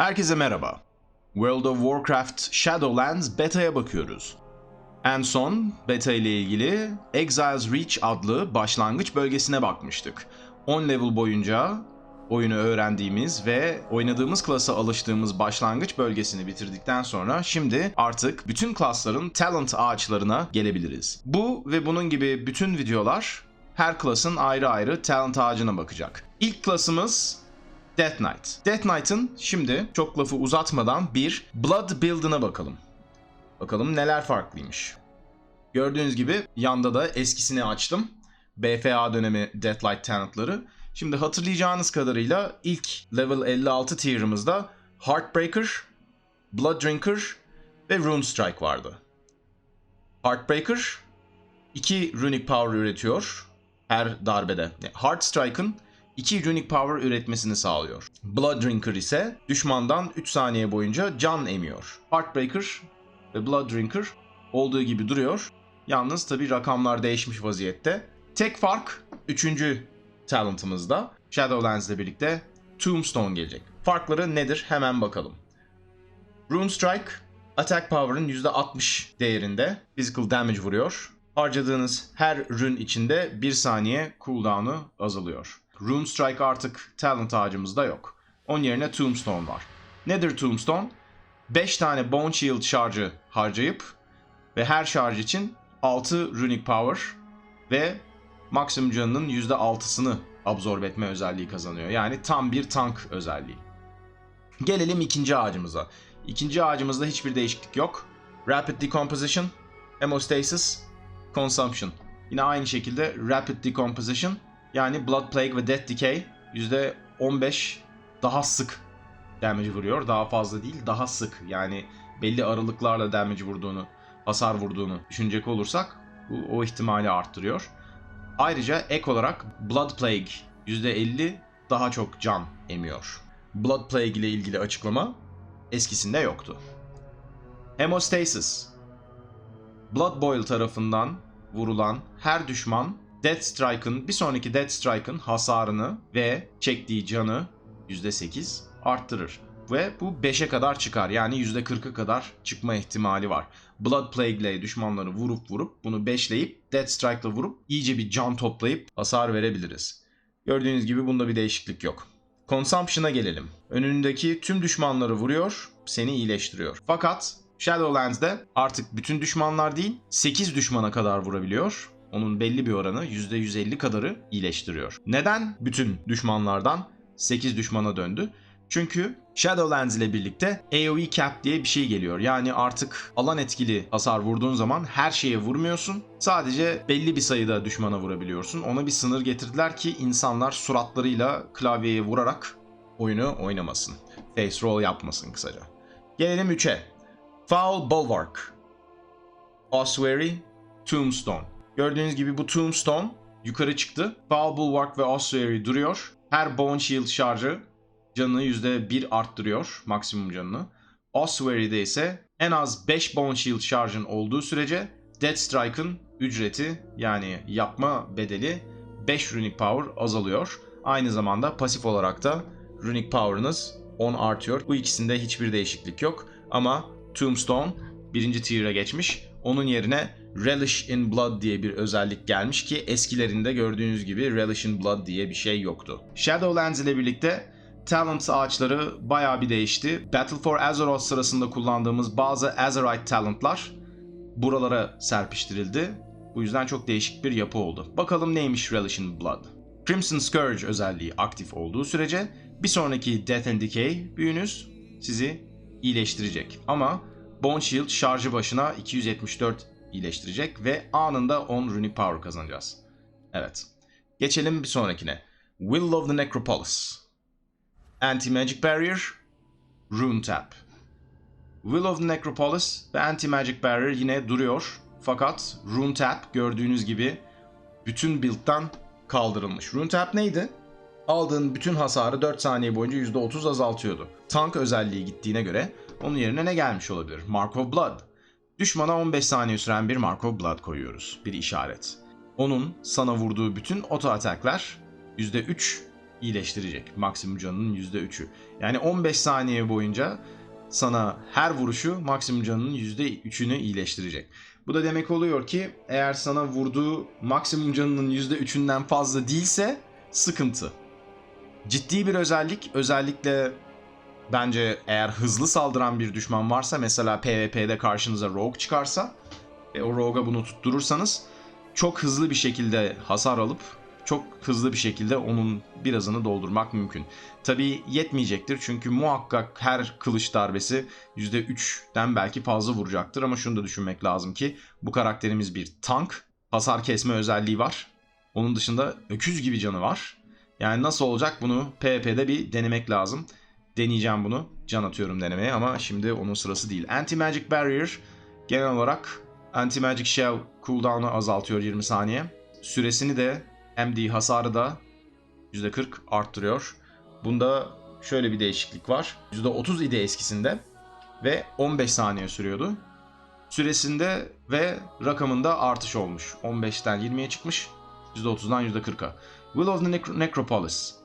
Herkese merhaba. World of Warcraft Shadowlands beta'ya bakıyoruz. En son beta ile ilgili Exiles Reach adlı başlangıç bölgesine bakmıştık. 10 level boyunca oyunu öğrendiğimiz ve oynadığımız klasa alıştığımız başlangıç bölgesini bitirdikten sonra şimdi artık bütün klasların talent ağaçlarına gelebiliriz. Bu ve bunun gibi bütün videolar her klasın ayrı ayrı talent ağacına bakacak. İlk klasımız Death Knight. Death Knight'ın şimdi çok lafı uzatmadan bir Blood Build'ına bakalım. Bakalım neler farklıymış. Gördüğünüz gibi yanda da eskisini açtım. BFA dönemi Deathlight Talent'ları. Şimdi hatırlayacağınız kadarıyla ilk level 56 tier'ımızda Heartbreaker, Blood Drinker ve Rune Strike vardı. Heartbreaker 2 runic power üretiyor her darbede. Heart Strike'ın 2 runic power üretmesini sağlıyor. Blood Drinker ise düşmandan 3 saniye boyunca can emiyor. Heartbreaker ve Blood Drinker olduğu gibi duruyor. Yalnız tabi rakamlar değişmiş vaziyette. Tek fark 3. talentımızda Shadowlands ile birlikte Tombstone gelecek. Farkları nedir hemen bakalım. Rune Strike attack power'ın %60 değerinde physical damage vuruyor. Harcadığınız her rune içinde 1 saniye cooldown'u azalıyor. Rune Strike artık talent ağacımızda yok. Onun yerine Tombstone var. Nedir Tombstone? 5 tane Bone Shield şarjı harcayıp ve her şarj için 6 Runic Power ve maksimum canının %6'sını absorbe etme özelliği kazanıyor. Yani tam bir tank özelliği. Gelelim ikinci ağacımıza. İkinci ağacımızda hiçbir değişiklik yok. Rapid Decomposition, Hemostasis, Consumption. Yine aynı şekilde Rapid Decomposition yani Blood Plague ve Death Decay %15 daha sık damage vuruyor. Daha fazla değil, daha sık. Yani belli aralıklarla damage vurduğunu, hasar vurduğunu düşünecek olursak bu o ihtimali arttırıyor. Ayrıca ek olarak Blood Plague %50 daha çok can emiyor. Blood Plague ile ilgili açıklama eskisinde yoktu. Hemostasis Blood Boil tarafından vurulan her düşman Death Strike'ın bir sonraki Death Strike'ın hasarını ve çektiği canı %8 arttırır. Ve bu 5'e kadar çıkar. Yani %40'ı kadar çıkma ihtimali var. Blood Plague ile düşmanları vurup vurup bunu 5'leyip Death Strike ile vurup iyice bir can toplayıp hasar verebiliriz. Gördüğünüz gibi bunda bir değişiklik yok. Consumption'a gelelim. Önündeki tüm düşmanları vuruyor, seni iyileştiriyor. Fakat Shadowlands'de artık bütün düşmanlar değil, 8 düşmana kadar vurabiliyor. Onun belli bir oranı %150 kadarı iyileştiriyor. Neden bütün düşmanlardan 8 düşmana döndü? Çünkü Shadowlands ile birlikte AoE cap diye bir şey geliyor. Yani artık alan etkili hasar vurduğun zaman her şeye vurmuyorsun. Sadece belli bir sayıda düşmana vurabiliyorsun. Ona bir sınır getirdiler ki insanlar suratlarıyla klavyeye vurarak oyunu oynamasın. Face roll yapmasın kısaca. Gelelim 3'e. Foul Bulwark. Ossuary, Tombstone. Gördüğünüz gibi bu Tombstone yukarı çıktı. Foul Bulwark ve Ossuary duruyor. Her Bone Shield şarjı canını %1 arttırıyor maksimum canını. Ossuary'de ise en az 5 Bone Shield şarjın olduğu sürece Death Strike'ın ücreti yani yapma bedeli 5 Runic Power azalıyor. Aynı zamanda pasif olarak da Runic Power'ınız 10 artıyor. Bu ikisinde hiçbir değişiklik yok. Ama Tombstone birinci tier'a geçmiş. Onun yerine Relish in Blood diye bir özellik gelmiş ki eskilerinde gördüğünüz gibi Relish in Blood diye bir şey yoktu. Shadowlands ile birlikte talent ağaçları bayağı bir değişti. Battle for Azeroth sırasında kullandığımız bazı Azerite talentlar buralara serpiştirildi. Bu yüzden çok değişik bir yapı oldu. Bakalım neymiş Relish in Blood. Crimson Scourge özelliği aktif olduğu sürece bir sonraki Death and Decay büyünüz sizi iyileştirecek. Ama Bone Shield şarjı başına 274 iyileştirecek ve anında 10 Runic Power kazanacağız. Evet. Geçelim bir sonrakine. Will of the Necropolis. Anti-Magic Barrier, Rune Tap. Will of the Necropolis ve Anti-Magic Barrier yine duruyor. Fakat Rune Tap gördüğünüz gibi bütün build'dan kaldırılmış. Rune Tap neydi? Aldığın bütün hasarı 4 saniye boyunca %30 azaltıyordu. Tank özelliği gittiğine göre onun yerine ne gelmiş olabilir? Mark of Blood. Düşmana 15 saniye süren bir Mark of Blood koyuyoruz. Bir işaret. Onun sana vurduğu bütün auto ataklar %3 iyileştirecek. Maksimum canının %3'ü. Yani 15 saniye boyunca sana her vuruşu maksimum canının %3'ünü iyileştirecek. Bu da demek oluyor ki eğer sana vurduğu maksimum canının %3'ünden fazla değilse sıkıntı. Ciddi bir özellik. Özellikle bence eğer hızlı saldıran bir düşman varsa mesela PvP'de karşınıza Rogue çıkarsa ve o Rogue'a bunu tutturursanız çok hızlı bir şekilde hasar alıp çok hızlı bir şekilde onun birazını doldurmak mümkün. Tabi yetmeyecektir çünkü muhakkak her kılıç darbesi %3'den belki fazla vuracaktır ama şunu da düşünmek lazım ki bu karakterimiz bir tank. Hasar kesme özelliği var. Onun dışında öküz gibi canı var. Yani nasıl olacak bunu PvP'de bir denemek lazım. Deneyeceğim bunu. Can atıyorum denemeye ama şimdi onun sırası değil. Anti-Magic Barrier genel olarak Anti-Magic Shell cooldown'u azaltıyor 20 saniye. Süresini de MD hasarı da %40 arttırıyor. Bunda şöyle bir değişiklik var. %30 idi eskisinde ve 15 saniye sürüyordu. Süresinde ve rakamında artış olmuş. 15'ten 20'ye çıkmış. %30'dan %40'a. Will of the Necro- Necropolis.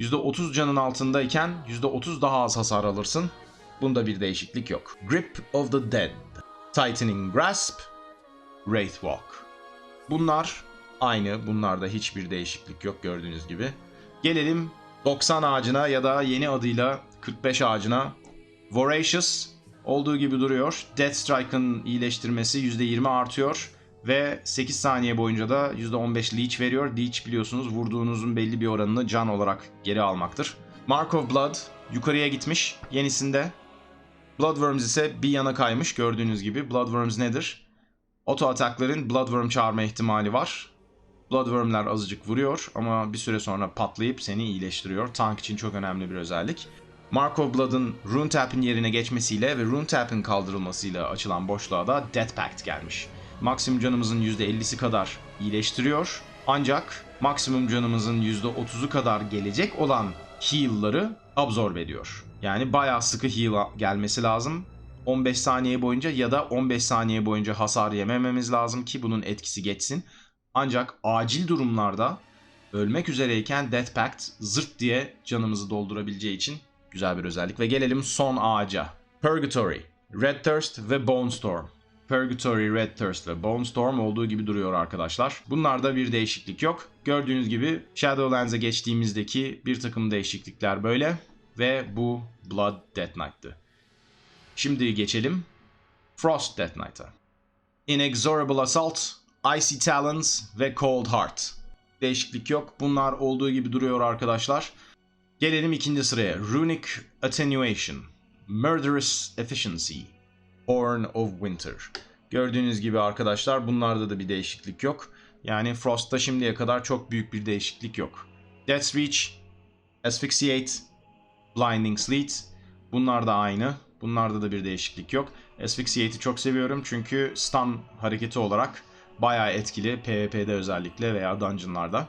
%30 canın altındayken %30 daha az hasar alırsın. Bunda bir değişiklik yok. Grip of the Dead. Tightening Grasp. Wraithwalk. Bunlar aynı. Bunlarda hiçbir değişiklik yok gördüğünüz gibi. Gelelim 90 ağacına ya da yeni adıyla 45 ağacına. Voracious olduğu gibi duruyor. Death Strike'ın iyileştirmesi %20 artıyor. Ve 8 saniye boyunca da %15 leech veriyor. Leech biliyorsunuz vurduğunuzun belli bir oranını can olarak geri almaktır. Mark of Blood yukarıya gitmiş. Yenisinde Bloodworms ise bir yana kaymış gördüğünüz gibi. Bloodworms nedir? Oto atakların Bloodworm çağırma ihtimali var. Bloodworm'ler azıcık vuruyor ama bir süre sonra patlayıp seni iyileştiriyor. Tank için çok önemli bir özellik. Mark of Blood'ın Rune Tap'in yerine geçmesiyle ve Rune Tap'in kaldırılmasıyla açılan boşluğa da Death Pact gelmiş. Maksimum canımızın %50'si kadar iyileştiriyor. Ancak maksimum canımızın %30'u kadar gelecek olan heal'ları absorb ediyor. Yani bayağı sıkı heal gelmesi lazım. 15 saniye boyunca ya da 15 saniye boyunca hasar yemememiz lazım ki bunun etkisi geçsin. Ancak acil durumlarda ölmek üzereyken Death Pact zırt diye canımızı doldurabileceği için güzel bir özellik. Ve gelelim son ağaca. Purgatory, Red Thirst ve Bone Storm. Purgatory, Red Thirst ve Bone Storm olduğu gibi duruyor arkadaşlar. Bunlarda bir değişiklik yok. Gördüğünüz gibi Shadowlands'e geçtiğimizdeki bir takım değişiklikler böyle. Ve bu Blood Death Knight'tı. Şimdi geçelim Frost Death Knight'a. Inexorable Assault, Icy Talons ve Cold Heart. Değişiklik yok. Bunlar olduğu gibi duruyor arkadaşlar. Gelelim ikinci sıraya. Runic Attenuation, Murderous Efficiency, Horn of Winter. Gördüğünüz gibi arkadaşlar bunlarda da bir değişiklik yok. Yani Frost'ta şimdiye kadar çok büyük bir değişiklik yok. Death's Reach, Asphyxiate, Blinding Sleet. Bunlar da aynı. Bunlarda da bir değişiklik yok. Asphyxiate'i çok seviyorum çünkü stun hareketi olarak bayağı etkili PvP'de özellikle veya dungeonlarda.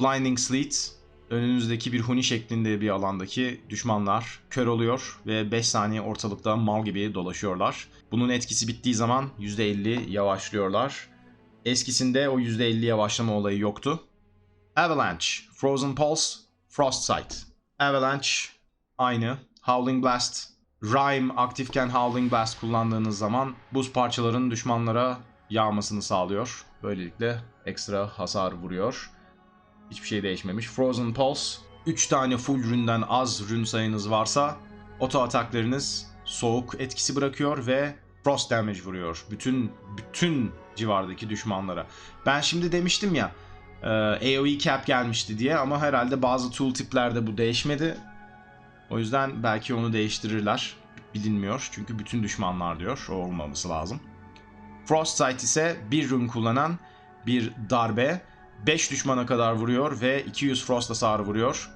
Blinding Sleet önünüzdeki bir huni şeklinde bir alandaki düşmanlar kör oluyor ve 5 saniye ortalıkta mal gibi dolaşıyorlar. Bunun etkisi bittiği zaman %50 yavaşlıyorlar. Eskisinde o %50 yavaşlama olayı yoktu. Avalanche, Frozen Pulse, Frostbite. Avalanche aynı. Howling Blast, Rhyme aktifken Howling Blast kullandığınız zaman buz parçalarının düşmanlara yağmasını sağlıyor. Böylelikle ekstra hasar vuruyor. Hiçbir şey değişmemiş. Frozen Pulse. 3 tane full ründen az rün sayınız varsa oto ataklarınız soğuk etkisi bırakıyor ve frost damage vuruyor. Bütün bütün civardaki düşmanlara. Ben şimdi demiştim ya e, AoE cap gelmişti diye ama herhalde bazı tooltiplerde bu değişmedi. O yüzden belki onu değiştirirler. Bilinmiyor çünkü bütün düşmanlar diyor. O olmaması lazım. Frostbite ise bir rune kullanan bir darbe 5 düşmana kadar vuruyor ve 200 frost hasarı vuruyor.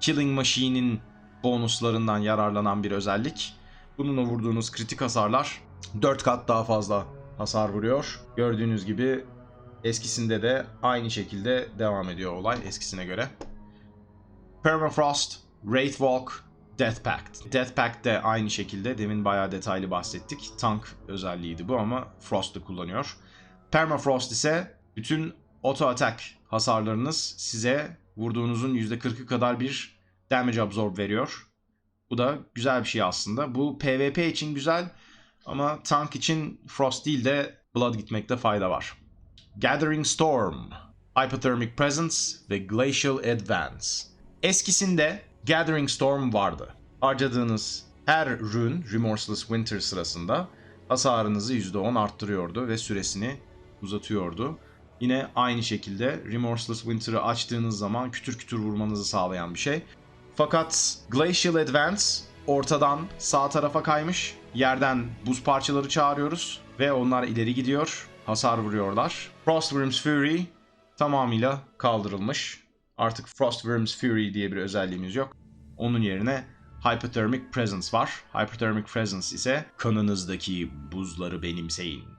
Killing Machine'in bonuslarından yararlanan bir özellik. Bununla vurduğunuz kritik hasarlar 4 kat daha fazla hasar vuruyor. Gördüğünüz gibi eskisinde de aynı şekilde devam ediyor olay eskisine göre. Permafrost, Wraithwalk, Death Pact. Death Pact de aynı şekilde demin bayağı detaylı bahsettik. Tank özelliğiydi bu ama Frost'u kullanıyor. Permafrost ise bütün auto attack hasarlarınız size vurduğunuzun %40'ı kadar bir damage absorb veriyor. Bu da güzel bir şey aslında. Bu PvP için güzel ama tank için Frost değil de Blood gitmekte fayda var. Gathering Storm, Hypothermic Presence ve Glacial Advance. Eskisinde Gathering Storm vardı. Harcadığınız her rune Remorseless Winter sırasında hasarınızı %10 arttırıyordu ve süresini uzatıyordu. Yine aynı şekilde Remorseless Winter'ı açtığınız zaman kütür kütür vurmanızı sağlayan bir şey. Fakat Glacial Advance ortadan sağ tarafa kaymış. Yerden buz parçaları çağırıyoruz ve onlar ileri gidiyor. Hasar vuruyorlar. Frostworm's Fury tamamıyla kaldırılmış. Artık Frostworm's Fury diye bir özelliğimiz yok. Onun yerine Hypothermic Presence var. Hypothermic Presence ise kanınızdaki buzları benimseyin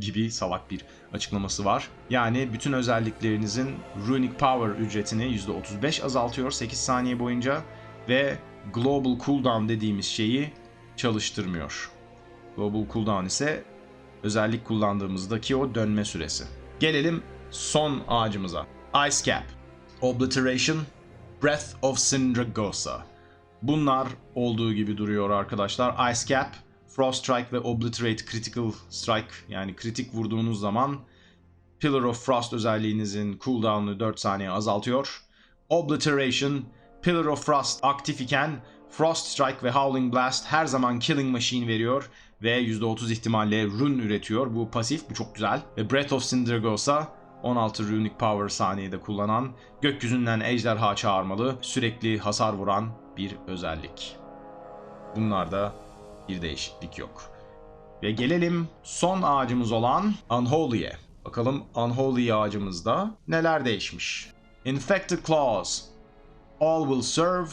gibi salak bir açıklaması var. Yani bütün özelliklerinizin Runic Power ücretini %35 azaltıyor 8 saniye boyunca ve Global Cooldown dediğimiz şeyi çalıştırmıyor. Global Cooldown ise özellik kullandığımızdaki o dönme süresi. Gelelim son ağacımıza. Ice Cap, Obliteration, Breath of Syndragosa. Bunlar olduğu gibi duruyor arkadaşlar. Ice Cap, Frost Strike ve Obliterate Critical Strike yani kritik vurduğunuz zaman Pillar of Frost özelliğinizin cooldown'u 4 saniye azaltıyor. Obliteration, Pillar of Frost aktif iken Frost Strike ve Howling Blast her zaman Killing Machine veriyor ve %30 ihtimalle rune üretiyor. Bu pasif, bu çok güzel. Ve Breath of Syndragosa 16 Runic Power saniyede kullanan, gökyüzünden ejderha çağırmalı, sürekli hasar vuran bir özellik. Bunlarda bir değişiklik yok. Ve gelelim son ağacımız olan Unholy'e. Bakalım Unholy ağacımızda neler değişmiş. Infected Claws. All will serve.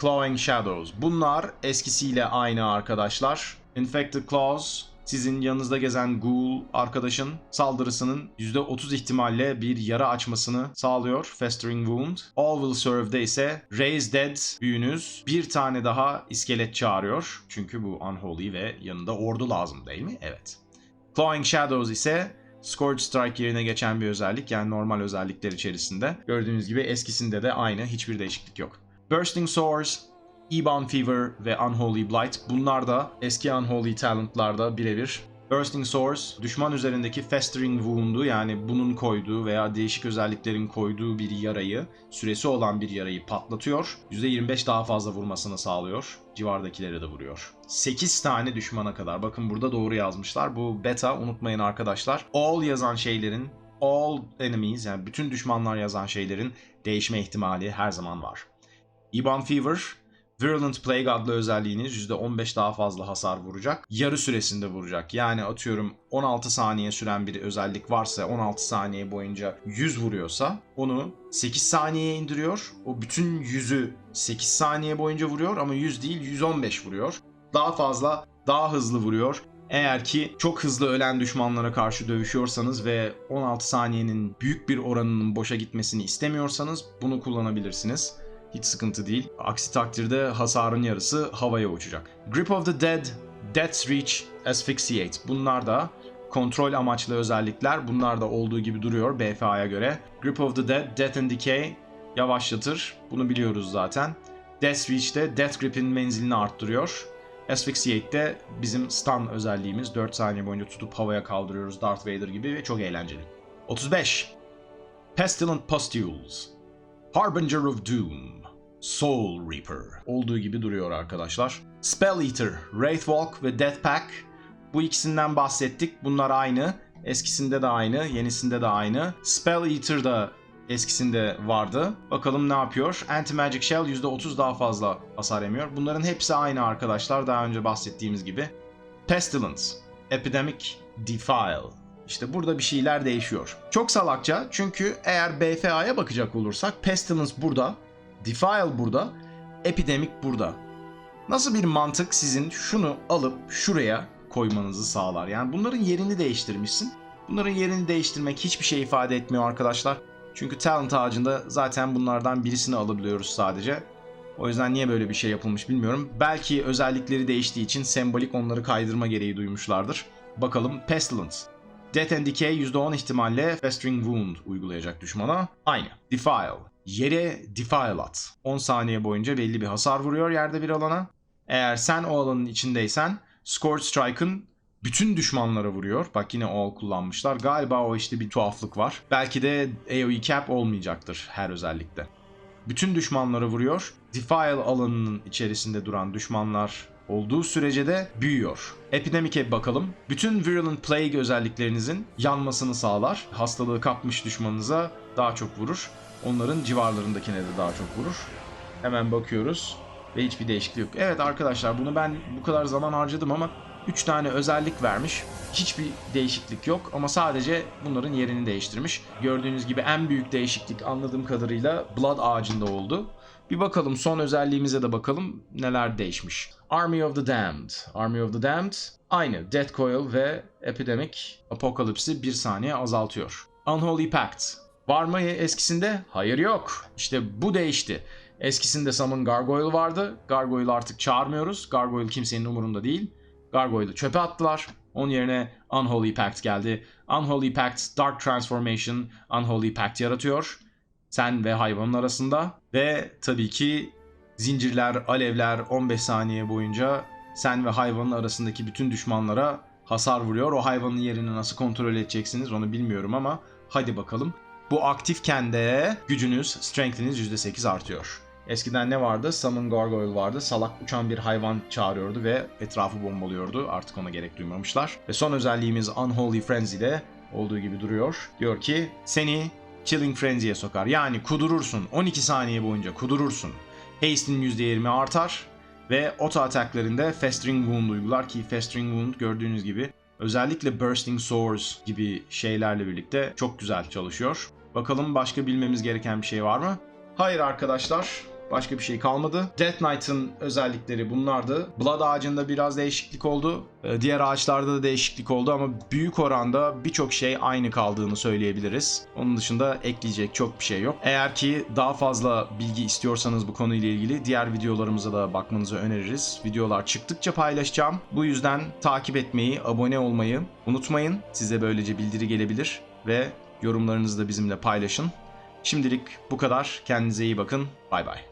Clawing Shadows. Bunlar eskisiyle aynı arkadaşlar. Infected Claws sizin yanınızda gezen ghoul arkadaşın saldırısının %30 ihtimalle bir yara açmasını sağlıyor. Festering Wound. All Will Serve'de ise Raise Dead büyünüz bir tane daha iskelet çağırıyor. Çünkü bu Unholy ve yanında ordu lazım değil mi? Evet. Clawing Shadows ise Scourge Strike yerine geçen bir özellik yani normal özellikler içerisinde. Gördüğünüz gibi eskisinde de aynı hiçbir değişiklik yok. Bursting Swords, Ebon Fever ve Unholy Blight bunlar da eski Unholy Talent'larda birebir. Bursting Swords, düşman üzerindeki Festering Wound'u yani bunun koyduğu veya değişik özelliklerin koyduğu bir yarayı, süresi olan bir yarayı patlatıyor. %25 daha fazla vurmasını sağlıyor. Civardakileri de vuruyor. 8 tane düşmana kadar. Bakın burada doğru yazmışlar. Bu beta unutmayın arkadaşlar. All yazan şeylerin all enemies yani bütün düşmanlar yazan şeylerin değişme ihtimali her zaman var. Ebon Fever Virulent Plague adlı özelliğiniz %15 daha fazla hasar vuracak. Yarı süresinde vuracak. Yani atıyorum 16 saniye süren bir özellik varsa 16 saniye boyunca 100 vuruyorsa onu 8 saniyeye indiriyor. O bütün 100'ü 8 saniye boyunca vuruyor ama 100 değil 115 vuruyor. Daha fazla daha hızlı vuruyor. Eğer ki çok hızlı ölen düşmanlara karşı dövüşüyorsanız ve 16 saniyenin büyük bir oranının boşa gitmesini istemiyorsanız bunu kullanabilirsiniz. Hiç sıkıntı değil. Aksi takdirde hasarın yarısı havaya uçacak. Grip of the Dead, Death's Reach, Asphyxiate. Bunlar da kontrol amaçlı özellikler. Bunlar da olduğu gibi duruyor BFA'ya göre. Grip of the Dead, Death and Decay yavaşlatır. Bunu biliyoruz zaten. Death Reach de Death Grip'in menzilini arttırıyor. Asphyxiate de bizim stun özelliğimiz. 4 saniye boyunca tutup havaya kaldırıyoruz Darth Vader gibi ve çok eğlenceli. 35. Pestilent Pustules. Harbinger of Doom. Soul Reaper. Olduğu gibi duruyor arkadaşlar. Spell Eater, Wraithwalk ve Death Pack. Bu ikisinden bahsettik. Bunlar aynı. Eskisinde de aynı, yenisinde de aynı. Spell Eater da eskisinde vardı. Bakalım ne yapıyor? Anti-Magic Shell %30 daha fazla hasar emiyor. Bunların hepsi aynı arkadaşlar. Daha önce bahsettiğimiz gibi. Pestilence, Epidemic, Defile. İşte burada bir şeyler değişiyor. Çok salakça çünkü eğer BFA'ya bakacak olursak Pestilence burada, Defile burada, Epidemic burada. Nasıl bir mantık sizin şunu alıp şuraya koymanızı sağlar? Yani bunların yerini değiştirmişsin. Bunların yerini değiştirmek hiçbir şey ifade etmiyor arkadaşlar. Çünkü talent ağacında zaten bunlardan birisini alabiliyoruz sadece. O yüzden niye böyle bir şey yapılmış bilmiyorum. Belki özellikleri değiştiği için sembolik onları kaydırma gereği duymuşlardır. Bakalım Pestilence. Death and Decay %10 ihtimalle Festering Wound uygulayacak düşmana. Aynı. Defile. Yere defile at. 10 saniye boyunca belli bir hasar vuruyor yerde bir alana. Eğer sen o alanın içindeysen Scourge Strike'ın bütün düşmanlara vuruyor. Bak yine all kullanmışlar. Galiba o işte bir tuhaflık var. Belki de AoE cap olmayacaktır her özellikle. Bütün düşmanlara vuruyor. Defile alanının içerisinde duran düşmanlar olduğu sürece de büyüyor. Epidemic'e bakalım. Bütün Virulent Plague özelliklerinizin yanmasını sağlar. Hastalığı kapmış düşmanınıza daha çok vurur. Onların civarlarındakine de daha çok vurur. Hemen bakıyoruz ve hiçbir değişiklik yok. Evet arkadaşlar bunu ben bu kadar zaman harcadım ama 3 tane özellik vermiş. Hiçbir değişiklik yok ama sadece bunların yerini değiştirmiş. Gördüğünüz gibi en büyük değişiklik anladığım kadarıyla Blood ağacında oldu. Bir bakalım son özelliğimize de bakalım neler değişmiş. Army of the Damned. Army of the Damned aynı. Death Coil ve Epidemic Apocalypse'i bir saniye azaltıyor. Unholy Pact. Var mı eskisinde? Hayır yok. İşte bu değişti. Eskisinde Summon Gargoyle vardı. Gargoyle artık çağırmıyoruz. Gargoyle kimsenin umurunda değil. Gargoyle'ı çöpe attılar. Onun yerine Unholy Pact geldi. Unholy Pact Dark Transformation Unholy Pact yaratıyor. Sen ve hayvanın arasında. Ve tabii ki zincirler, alevler 15 saniye boyunca sen ve hayvanın arasındaki bütün düşmanlara hasar vuruyor. O hayvanın yerini nasıl kontrol edeceksiniz onu bilmiyorum ama hadi bakalım. Bu aktifken de gücünüz, strength'iniz %8 artıyor. Eskiden ne vardı? Summon Gargoyle vardı. Salak uçan bir hayvan çağırıyordu ve etrafı bombalıyordu. Artık ona gerek duymamışlar. Ve son özelliğimiz Unholy Frenzy'de olduğu gibi duruyor. Diyor ki seni Chilling Frenzy'ye sokar. Yani kudurursun. 12 saniye boyunca kudurursun. Haste'in %20 artar ve auto ataklarında Festering Wound uygular ki Festering Wound gördüğünüz gibi özellikle Bursting Sores gibi şeylerle birlikte çok güzel çalışıyor. Bakalım başka bilmemiz gereken bir şey var mı? Hayır arkadaşlar. Başka bir şey kalmadı. Death Knight'ın özellikleri bunlardı. Blood ağacında biraz değişiklik oldu. Ee, Diğer ağaçlarda da değişiklik oldu ama büyük oranda birçok şey aynı kaldığını söyleyebiliriz. Onun dışında ekleyecek çok bir şey yok. Eğer ki daha fazla bilgi istiyorsanız bu konuyla ilgili diğer videolarımıza da bakmanızı öneririz. Videolar çıktıkça paylaşacağım. Bu yüzden takip etmeyi, abone olmayı unutmayın. Size böylece bildiri gelebilir ve yorumlarınızı da bizimle paylaşın. Şimdilik bu kadar. Kendinize iyi bakın. Bay bay.